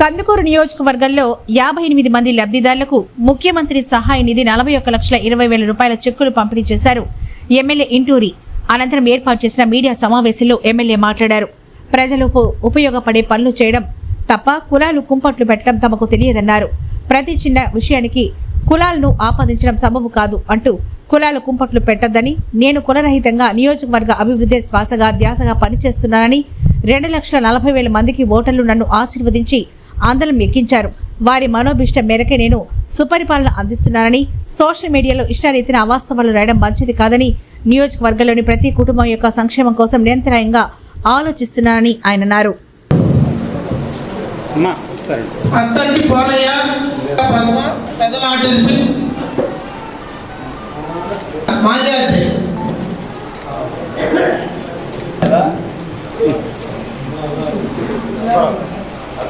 కందుకూరు నియోజకవర్గంలో యాభై ఎనిమిది మంది లబ్ధిదారులకు ముఖ్యమంత్రి సహాయ నిధి నలభై ఒక్క లక్షల ఇరవై వేల రూపాయల చెక్కులు పంపిణీ చేశారు. ఎమ్మెల్యే ఇంటూరి అనంతరం ఏర్పాటు చేసిన మీడియా సమావేశంలో ఎమ్మెల్యే మాట్లాడారు. ప్రజలకు ఉపయోగపడే పనులు చేయడం తప్ప కులాలు కుంపట్లు పెట్టడం తమకు తెలియదన్నారు. ప్రతి చిన్న విషయానికి కులాలను ఆపాదించడం సబబు కాదు అంటూ కులాల కుంపట్లు పెట్టద్దని నేను కులరహితంగా నియోజకవర్గ అభివృద్ధి శ్వాసగా ధ్యాసగా పనిచేస్తున్నానని రెండు లక్షల నలభై వేల మందికి ఓటర్లు నన్ను ఆశీర్వదించి ఆందోళన ఎక్కించారు వారి మనోభిష్టం మేరకే నేను సుపరిపాలన అందిస్తున్నానని సోషల్ మీడియాలో ఇష్టారీతిన అవాస్తవాలు రాయడం మంచిది కాదని నియోజకవర్గంలోని ప్రతి కుటుంబం యొక్క సంక్షేమం కోసం నిరంతరాయంగా ఆలోచిస్తున్నానని ఆయన అన్నారు. అమ్మా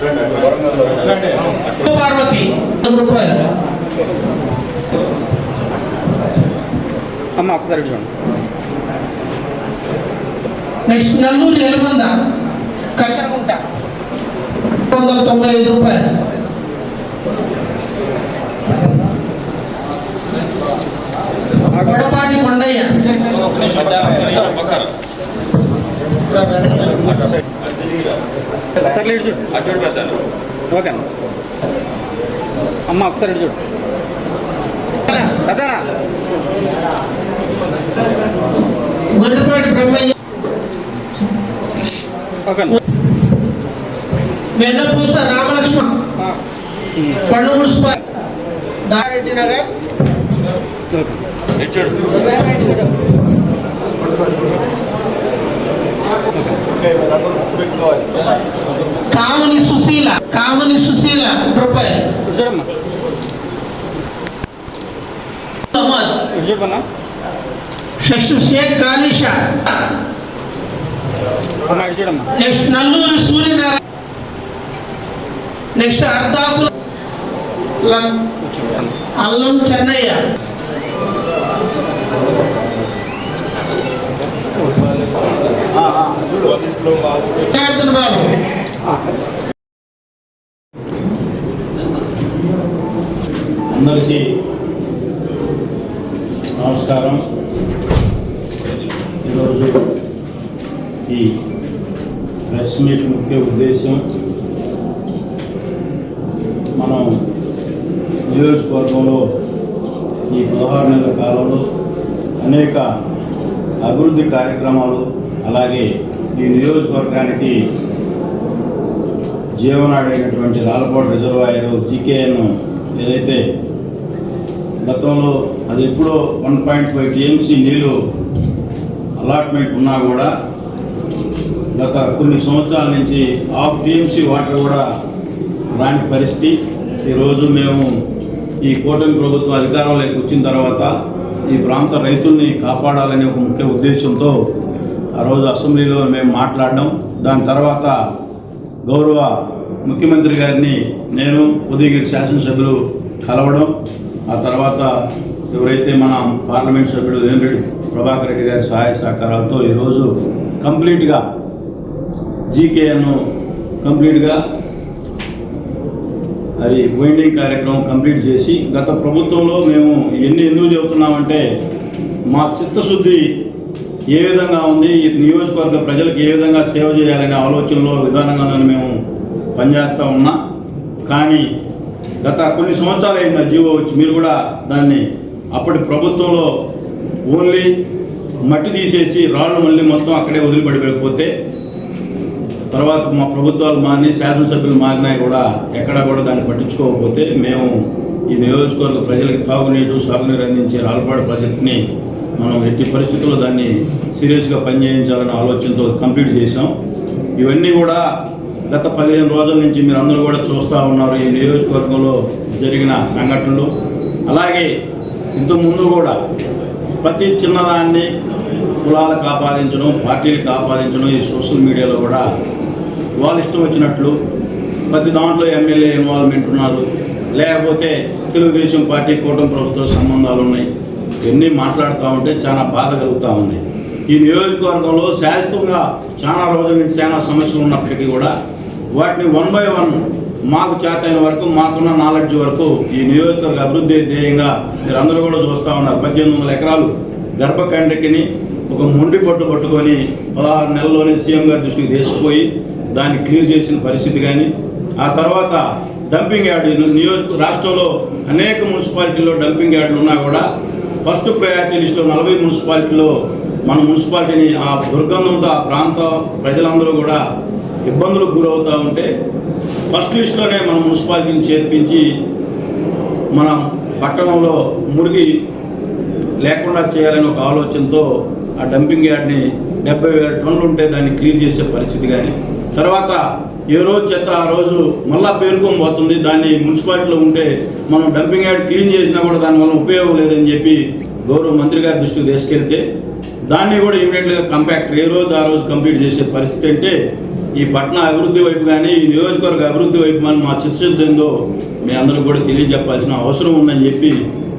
సరే అత్తంటి పోలయ్య పద్మ పెదలాంటి మాయాద్రి పార్వతి వంద రూపాయలు అమ్మ ఒకసారి చూడండి నెక్స్ట్ నెల్లూరు ఎలుమంద కట్టకుంట వందల తొంభై ఐదు రూపాయలు వడపాటి కొండయ్య సరే ఇటు చూడు. ఓకే అన్న. అమ్మ ఒకసారి ఇటు చూడు. బ్రహ్మయ్య. ఓకే అన్న. వెన్నపూస రామలక్ష్మణ పండుగుడు దారెడ్డి నగర్. ఓకే కామని సుశీల కామని సుశీల షష్టు షేక్ చూడమ్మా నెక్స్ట్ నల్లూరు సూర్యనారాయణ నెక్స్ట్ అర్ధాకుల ల- అల్లం చెన్నయ్య బాబు అందరికీ నమస్కారం. ఈరోజు ఈ ప్రెస్ మీట్ ముఖ్య ఉద్దేశం మనం నియోజకవర్గంలో ఈ పదహారు నెలల కాలంలో అనేక అభివృద్ధి కార్యక్రమాలు అలాగే ఈ నియోజకవర్గానికి జీవనాడైనటువంటి రాలపాడు రిజర్వాయర్ జీకేఎన్ ఏదైతే గతంలో అది ఎప్పుడో వన్ పాయింట్ ఫైవ్ టీఎంసీ నీళ్ళు అలాట్మెంట్ ఉన్నా కూడా గత కొన్ని సంవత్సరాల నుంచి హాఫ్ టీఎంసీ వాటర్ కూడా రాని పరిస్థితి. ఈరోజు మేము ఈ కూటమి ప్రభుత్వం అధికారంలోకి వచ్చిన తర్వాత ఈ ప్రాంత రైతుల్ని కాపాడాలనే ఒక ముఖ్య ఉద్దేశంతో ఆ రోజు అసెంబ్లీలో మేము మాట్లాడడం దాని తర్వాత గౌరవ ముఖ్యమంత్రి గారిని నేను ఉదయగిరి శాసనసభ్యులు కలవడం ఆ తర్వాత ఎవరైతే మన పార్లమెంట్ సభ్యుడు వేమిరెడ్డి ప్రభాకర్ రెడ్డి గారి సహాయ సహకారాలతో ఈరోజు కంప్లీట్గా జీకేఎన్ను కంప్లీట్గా అది వైండింగ్ కార్యక్రమం కంప్లీట్ చేసి గత ప్రభుత్వంలో మేము ఎన్ని ఎందుకు చెబుతున్నామంటే మా చిత్తశుద్ధి ఏ విధంగా ఉంది? ఈ నియోజకవర్గ ప్రజలకు ఏ విధంగా సేవ చేయాలనే ఆలోచనలో విధానంగానే మేము పనిచేస్తూ ఉన్నా. కానీ గత కొన్ని సంవత్సరాలు అయింది జీవో వచ్చి మీరు కూడా దాన్ని అప్పటి ప్రభుత్వంలో ఓన్లీ మట్టి తీసేసి రాళ్ళు మళ్ళీ మొత్తం అక్కడే వదిలిపడిపోతే తర్వాత మా ప్రభుత్వాలు మారినాయి శాసనసభ్యులు మారినాయి కూడా ఎక్కడా కూడా దాన్ని పట్టించుకోకపోతే మేము ఈ నియోజకవర్గ ప్రజలకు తాగునీరు సాగునీరు అందించే రాళ్ళపాడు ప్రాజెక్టుని మనం ఎట్టి పరిస్థితుల్లో దాన్ని సీరియస్గా పనిచేయించాలనే ఆలోచనతో కంప్లీట్ చేసాం ఇవన్నీ కూడా గత పదిహేను రోజుల నుంచి మీరు అందరూ కూడా చూస్తూ ఉన్నారు. ఈ నియోజకవర్గంలో జరిగిన సంఘటనలు. అలాగే ఇంతకుముందు కూడా ప్రతి చిన్నదాన్ని కులాలకు ఆపాదించడం పార్టీలకు ఆపాదించడం ఈ సోషల్ మీడియాలో కూడా వాళ్ళు ఇష్టం వచ్చినట్లు ప్రతి దాంట్లో ఎమ్మెల్యే ఇన్వాల్వ్మెంట్ ఉన్నారు. లేకపోతే తెలుగుదేశం పార్టీ కూటమి ప్రభుత్వ సంబంధాలు ఉన్నాయి. ఇవన్నీ మాట్లాడుతూ ఉంటే చాలా బాధ కలుగుతూ ఉంది. ఈ నియోజకవర్గంలో శాశ్వతంగా చాలా రోజుల నుంచి చాలా సమస్యలు ఉన్నప్పటికీ కూడా వాటిని వన్ బై వన్ మాకు చేతైన వరకు మాకున్న నాలెడ్జ్ వరకు ఈ నియోజకవర్గ అభివృద్ధి ధ్యేయంగా మీరు అందరూ కూడా చూస్తూ ఉన్నారు. పద్దెనిమిది వందల ఎకరాలు గర్భకండకిని ఒక మొండి పట్టు పట్టుకొని పదహారు నెలల్లోనే సీఎం గారి దృష్టికి తీసుకుపోయి దాన్ని క్లియర్ చేసిన పరిస్థితి కానీ ఆ తర్వాత డంపింగ్ యార్డు నియోజక రాష్ట్రంలో అనేక మున్సిపాలిటీల్లో డంపింగ్ యార్డులు ఉన్నా కూడా ఫస్ట్ ప్రయారిటీ లిస్టులో నలభై మున్సిపాలిటీలో మన మున్సిపాలిటీని ఆ దుర్గంధంతో ఆ ప్రాంత ప్రజలందరూ కూడా ఇబ్బందులకు గురవుతూ ఉంటే ఫస్ట్ లిస్టులోనే మన మున్సిపాలిటీని చేర్పించి మన పట్టణంలో మురిగి లేకుండా చేయాలని ఒక ఆలోచనతో ఆ డంపింగ్ యార్డ్ని డెబ్బై వేల టన్నులు ఉంటే దాన్ని క్లియర్ చేసే పరిస్థితి కానీ తర్వాత ఏ రోజు చెత్త ఆ రోజు మళ్ళా పేరుకొని పోతుంది. దాన్ని మున్సిపాలిటీలో ఉంటే మనం డంపింగ్ యార్డ్ క్లీన్ చేసినా కూడా దానివల్ల ఉపయోగం లేదని చెప్పి గౌరవ మంత్రి గారి దృష్టికి తీసుకెళ్తే దాన్ని కూడా ఇమీడియట్గా కంపాక్ట్ ఏ రోజు ఆ రోజు కంప్లీట్ చేసే పరిస్థితి అంటే ఈ పట్టణ అభివృద్ధి వైపు కానీ ఈ నియోజకవర్గ అభివృద్ధి వైపు మనం మా చిత్తశుద్ధి ఏందో మీ అందరూ కూడా తెలియజెప్పాల్సిన అవసరం ఉందని చెప్పి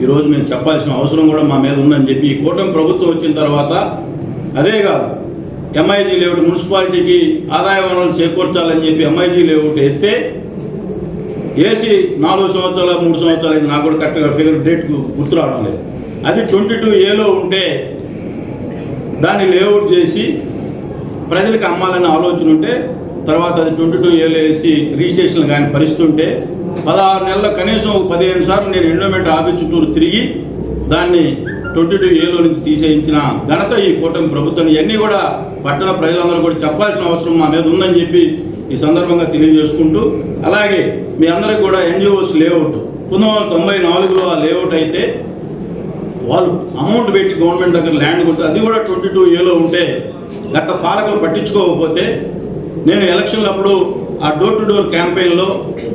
ఈరోజు మేము చెప్పాల్సిన అవసరం కూడా మా మీద ఉందని చెప్పి ఈ కూటమి ప్రభుత్వం వచ్చిన తర్వాత అదే కాదు. ఎంఐజీ లేఅవుట్ మున్సిపాలిటీకి ఆదాయ వనరులు చేకూర్చాలని చెప్పి ఎంఐజీ లేఅవుట్ వేస్తే ఏసీ నాలుగు సంవత్సరాలు మూడు సంవత్సరాలు అయింది. నాకు కూడా కరెక్ట్గా ఫిగర్ డేట్ గుర్తు రావడం లేదు. అది ట్వంటీ టూ ఏలో ఉంటే దాన్ని లేఅవుట్ చేసి ప్రజలకు అమ్మాలని ఆలోచన ఉంటే తర్వాత అది ట్వంటీ టూ ఏలో వేసి రిజిస్ట్రేషన్ కానీ పరిస్థితుంటే పదహారు నెలల కనీసం పదిహేను సార్లు నేను ఎండోమెంట్ ఆఫీస్ చుట్టూరు తిరిగి దాన్ని ట్వంటీ టూ ఏలో నుంచి తీసేయించిన ఘనత ఈ కూటమి ప్రభుత్వం. ఇవన్నీ కూడా పట్టణ ప్రజలందరూ కూడా చెప్పాల్సిన అవసరం మా మీద ఉందని చెప్పి ఈ సందర్భంగా తెలియజేసుకుంటూ అలాగే మీ అందరికి కూడా ఎన్జిఓస్ లేఅవుట్. పంతొమ్మిది వందల తొంభై నాలుగులో ఆ లేఅవుట్ అయితే వాళ్ళు అమౌంట్ పెట్టి గవర్నమెంట్ దగ్గర ల్యాండ్ కొంటే అది కూడా ట్వంటీ టూ ఏలో ఉంటే గత పాలకులు పట్టించుకోకపోతే నేను ఎలక్షన్లప్పుడు ఆ డోర్ టు డోర్ క్యాంపెయిన్లో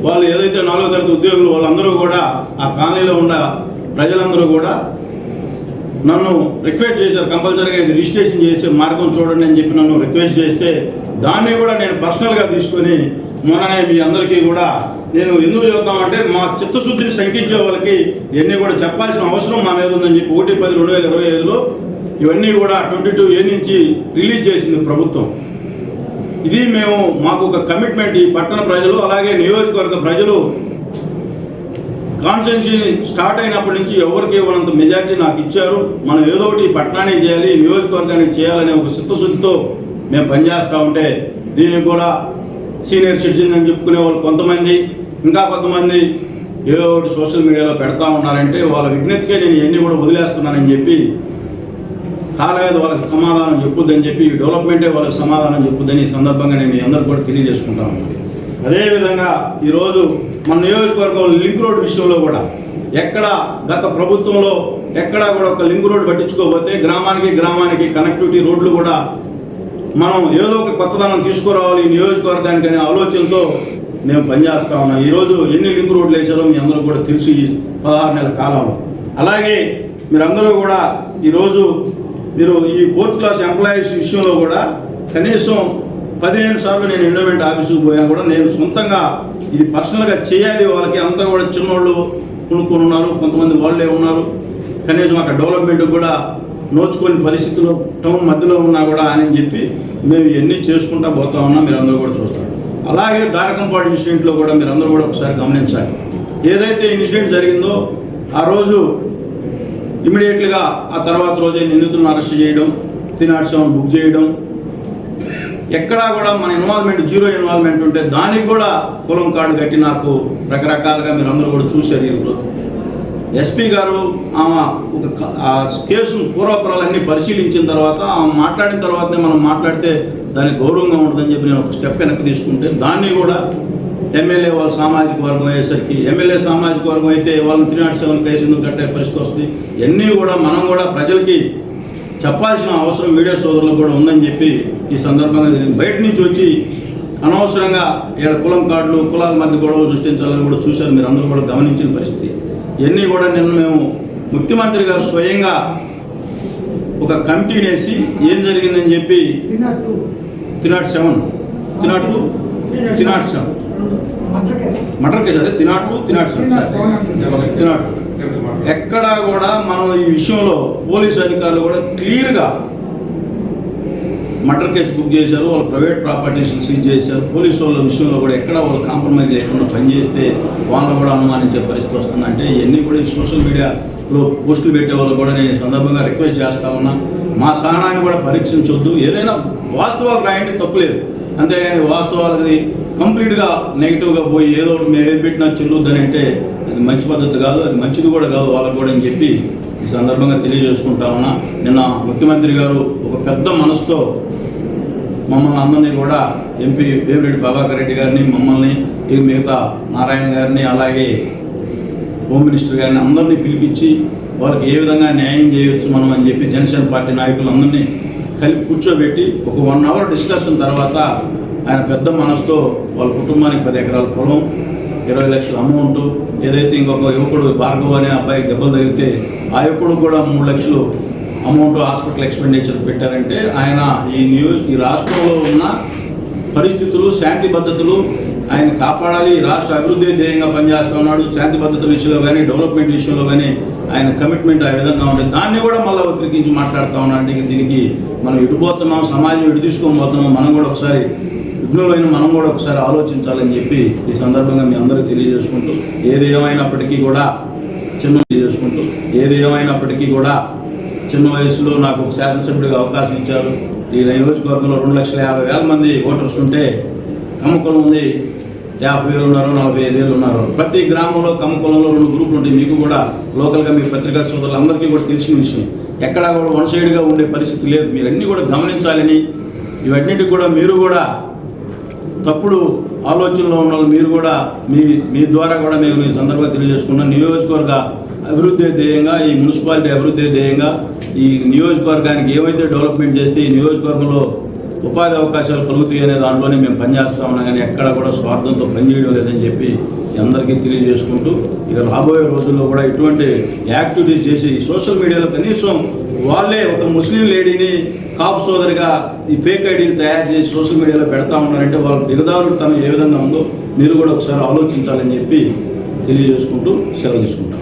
వాళ్ళు ఏదైతే నాలుగో తరగతి ఉద్యోగులు వాళ్ళందరూ కూడా ఆ కాలనీలో ఉన్న ప్రజలందరూ కూడా నన్ను రిక్వెస్ట్ చేశారు కంపల్సరీగా ఇది రిజిస్ట్రేషన్ చేసే మార్గం చూడండి అని చెప్పి నన్ను రిక్వెస్ట్ చేస్తే దాన్ని కూడా నేను పర్సనల్గా తీసుకొని మొన్ననే మీ అందరికీ కూడా నేను ఎందుకు చెబుతామంటే మా చిత్తశుద్ధిని శంకించే వాళ్ళకి ఇవన్నీ కూడా చెప్పాల్సిన అవసరం మా మీద ఉందని చెప్పి ఒకటి పది రెండు వేల ఇరవై ఐదులో ఇవన్నీ కూడా ట్వంటీ టూ ఏ నుంచి రిలీజ్ చేసింది ప్రభుత్వం. ఇది మేము మాకు ఒక కమిట్మెంట్ ఈ పట్టణ ప్రజలు అలాగే నియోజకవర్గ ప్రజలు కాన్స్టెన్సీ స్టార్ట్ అయినప్పటి నుంచి ఎవరికి ఇవ్వనంత మెజార్టీ నాకు ఇచ్చారు మనం ఏదో ఒకటి ఈ పట్టణానికి చేయాలి నియోజకవర్గానికి చేయాలనే ఒక చిత్తశుద్ధితో మేము పనిచేస్తూ ఉంటే దీనికి కూడా సీనియర్ సిటిజన్ అని చెప్పుకునే వాళ్ళు కొంతమంది ఇంకా కొంతమంది ఏదో ఒకటి సోషల్ మీడియాలో పెడతా ఉన్నారంటే వాళ్ళ విజ్ఞతకే నేను ఇవన్నీ కూడా వదిలేస్తున్నానని చెప్పి కాలం వాళ్ళకి సమాధానం చెప్పుద్దని చెప్పి డెవలప్మెంటే వాళ్ళకి సమాధానం చెప్పుద్దని ఈ సందర్భంగా నేను మీ అందరికీ కూడా తెలియజేసుకుంటాను అదేవిధంగా ఈరోజు మన నియోజకవర్గంలో లింక్ రోడ్ విషయంలో కూడా ఎక్కడ గత ప్రభుత్వంలో ఎక్కడా కూడా ఒక లింక్ రోడ్ పట్టించుకోకపోతే గ్రామానికి గ్రామానికి కనెక్టివిటీ రోడ్లు కూడా మనం ఏదో ఒక కొత్తదనం తీసుకురావాలి ఈ నియోజకవర్గానికి అనే ఆలోచనతో మేము పనిచేస్తా ఉన్నాం. ఈరోజు ఎన్ని లింక్ రోడ్లు వేసారో మీ అందరూ కూడా తెలుసు ఈ పదహారు నెలల కాలంలో. అలాగే మీరందరూ కూడా ఈరోజు మీరు ఈ ఫోర్త్ క్లాస్ ఎంప్లాయీస్ విషయంలో కూడా కనీసం పదిహేను సార్లు నేను ఎండోమెంట్ ఆఫీసుకు పోయినా కూడా నేను సొంతంగా ఇది పర్సనల్గా చేయాలి వాళ్ళకి. అంతా కూడా చిన్నోళ్ళు కొనుక్కొని ఉన్నారు కొంతమంది వాళ్ళే ఉన్నారు. కనీసం అక్కడ డెవలప్మెంట్ కూడా నోచుకొని పరిస్థితులు టౌన్ మధ్యలో ఉన్నా కూడా అని చెప్పి మేము ఇవన్నీ చేసుకుంటా పోతా ఉన్నాం మీరు అందరూ కూడా చూస్తారు. అలాగే దారకంపాడు ఇన్సిడెంట్లో కూడా మీరు అందరూ కూడా ఒకసారి గమనించాలి. ఏదైతే ఇన్సిడెంట్ జరిగిందో ఆ రోజు ఇమీడియట్గా ఆ తర్వాత రోజే నిందితులను అరెస్ట్ చేయడం తినాట్ సెవెన్ బుక్ చేయడం ఎక్కడా కూడా మన ఇన్వాల్వ్మెంట్ జీరో ఇన్వాల్వ్మెంట్ ఉంటే దానికి కూడా కులం కార్డు కట్టి నాకు రకరకాలుగా మీరు అందరూ కూడా చూశారు ఈరోజు ఎస్పీ గారు ఆమె ఒక కేసును పూర్వపురాలన్నీ పరిశీలించిన తర్వాత ఆమె మాట్లాడిన తర్వాతనే మనం మాట్లాడితే దానికి గౌరవంగా ఉంటుందని చెప్పి నేను ఒక స్టెప్ వెనక్కి తీసుకుంటే దాన్ని కూడా ఎమ్మెల్యే వాళ్ళ సామాజిక వర్గం అయ్యేసరికి ఎమ్మెల్యే సామాజిక వర్గం అయితే వాళ్ళని త్రీ నాట్ సెవెన్ కేసు ఎందుకు కట్టే పరిస్థితి వస్తుంది? ఇవన్నీ కూడా మనం కూడా ప్రజలకి చెప్పాల్సిన అవసరం మీడియా సోదరులకు కూడా ఉందని చెప్పి ఈ సందర్భంగా నేను బయట నుంచి వచ్చి అనవసరంగా ఇక్కడ కులం కార్డులు కులాల మధ్య గొడవలు సృష్టించాలని కూడా చూశారు మీరు అందరూ కూడా గమనించిన పరిస్థితి. ఇవన్నీ కూడా నిన్న మేము ముఖ్యమంత్రి గారు స్వయంగా ఒక కమిటీని వేసి ఏం జరిగిందని చెప్పి three naught seven three naught two three naught seven. Murder case. అదే తినాట్ టూ తినాట్ సెవెన్. తినాట్ ఎక్కడా కూడా మనం ఈ విషయంలో పోలీసు అధికారులు కూడా క్లియర్గా మర్డర్ కేసు బుక్ చేశారు వాళ్ళు ప్రైవేట్ ప్రాపర్టీస్ సీజ్ చేశారు. పోలీసు వాళ్ళ విషయంలో కూడా ఎక్కడ వాళ్ళు కాంప్రమైజ్ చేయకుండా పనిచేస్తే వాళ్ళని కూడా అనుమానించే పరిస్థితి వస్తుందంటే ఇవన్నీ కూడా సోషల్ మీడియాలో పోస్టులు పెట్టే వాళ్ళు కూడా నేను సందర్భంగా రిక్వెస్ట్ చేస్తా ఉన్నా. మా సహనాన్ని కూడా పరీక్షించొద్దు. ఏదైనా వాస్తవాలు రాయండి తప్పులేదు అంతేగాని వాస్తవాలకి కంప్లీట్గా నెగిటివ్గా పోయి ఏదో ఒకటి మేము ఏది పెట్టినా చెల్లుద్దని అంటే అది మంచి పద్ధతి కాదు అది మంచిది కూడా కాదు వాళ్ళకు కూడా అని చెప్పి ఈ సందర్భంగా తెలియజేసుకుంటా ఉన్నా. నిన్న ముఖ్యమంత్రి గారు ఒక పెద్ద మనసుతో మమ్మల్ని అందరినీ కూడా ఎంపీ వేమిరెడ్డి ప్రభాకర్ రెడ్డి గారిని మమ్మల్ని ఈ మిగతా నారాయణ గారిని అలాగే హోమ్ మినిస్టర్ గారిని అందరినీ పిలిపించి వాళ్ళకి ఏ విధంగా న్యాయం చేయొచ్చు మనం అని చెప్పి జనసేన పార్టీ నాయకులందరినీ కలిపి కూర్చోబెట్టి ఒక వన్ అవర్ డిస్కషన్ తర్వాత ఆయన పెద్ద మనసుతో వాళ్ళ కుటుంబానికి పది ఎకరాల పొలం ఇరవై లక్షల అమౌంట్ ఏదైతే ఇంకొక యువకుడు భార్గవ్ అనే అబ్బాయికి దెబ్బలు తగిలితే ఆ యువకుడు కూడా మూడు లక్షలు అమౌంట్ హాస్పిటల్ ఎక్స్పెండిచర్ పెట్టారంటే ఆయన ఈ న్యూ ఈ రాష్ట్రంలో ఉన్న పరిస్థితులు శాంతి పద్ధతులు ఆయన కాపాడాలి రాష్ట్ర అభివృద్ధి ధ్యేయంగా పనిచేస్తూ ఉన్నాడు. శాంతి పద్ధతుల విషయంలో కానీ డెవలప్మెంట్ విషయంలో కానీ ఆయన కమిట్మెంట్ ఆ విధంగా ఉంటుంది. దాన్ని కూడా మళ్ళీ ఉద్రేకించి మాట్లాడుతూ ఉన్నాడు. ఇక దీనికి మనం ఎటుపోతున్నాం సమాజం ఎటు తీసుకొని పోతున్నాం మనం కూడా ఒకసారి విఘ్నులైన మనం కూడా ఒకసారి ఆలోచించాలని చెప్పి ఈ సందర్భంగా మీ అందరూ తెలియజేసుకుంటూ ఏది ఏమైనప్పటికీ కూడా చిన్న చేసుకుంటూ ఏది ఏమైనప్పటికీ కూడా చిన్న వయసులో నాకు ఒక శాసనసభ్యుడిగా అవకాశం ఇచ్చారు. ఈ నియోజకవర్గంలో రెండు లక్షల యాభై వేల మంది ఓటర్స్ ఉంటే నమ్మకం ఉంది యాభై వేలు ఉన్నారు నలభై ఐదు వేలు ఉన్నారు. ప్రతి గ్రామంలో కమ్మకులంలో రెండు గ్రూపులు ఉంటాయి. మీకు కూడా లోకల్గా మీ పత్రికా సోదరులందరికీ కూడా తెలిసిన విషయం. ఎక్కడా కూడా వన్ సైడ్గా ఉండే పరిస్థితి లేదు. మీరు అన్నీ కూడా గమనించాలని ఇవన్నిటికి కూడా మీరు కూడా తప్పుడు ఆలోచనలో ఉన్న వాళ్ళు మీరు కూడా మీ మీ ద్వారా కూడా నేను ఈ సందర్భంగా తెలియజేసుకున్న. నియోజకవర్గ అభివృద్ధి ధ్యేయంగా ఈ మున్సిపాలిటీ అభివృద్ధి ధ్యేయంగా ఈ నియోజకవర్గానికి ఏవైతే డెవలప్మెంట్ చేస్తే ఈ నియోజకవర్గంలో ఉపాధి అవకాశాలు కలుగుతాయి అనే దాంట్లోనే మేము పనిచేస్తా ఉన్నాం కానీ ఎక్కడ కూడా స్వార్థంతో పనిచేయడం లేదని చెప్పి అందరికీ తెలియజేసుకుంటూ ఇక రాబోయే రోజుల్లో కూడా ఇటువంటి యాక్టివిటీస్ చేసి సోషల్ మీడియాలో కనీసం వాళ్ళే ఒక ముస్లిం లేడీని కాపు సోదరిగా ఈ ఫేక్ ఐడీలు తయారు చేసి సోషల్ మీడియాలో పెడతా ఉన్నారంటే వాళ్ళ దిగదారుడు తను ఏ విధంగా ఉందో మీరు కూడా ఒకసారి ఆలోచించాలని చెప్పి తెలియజేసుకుంటూ సెలవు తీసుకుంటాం.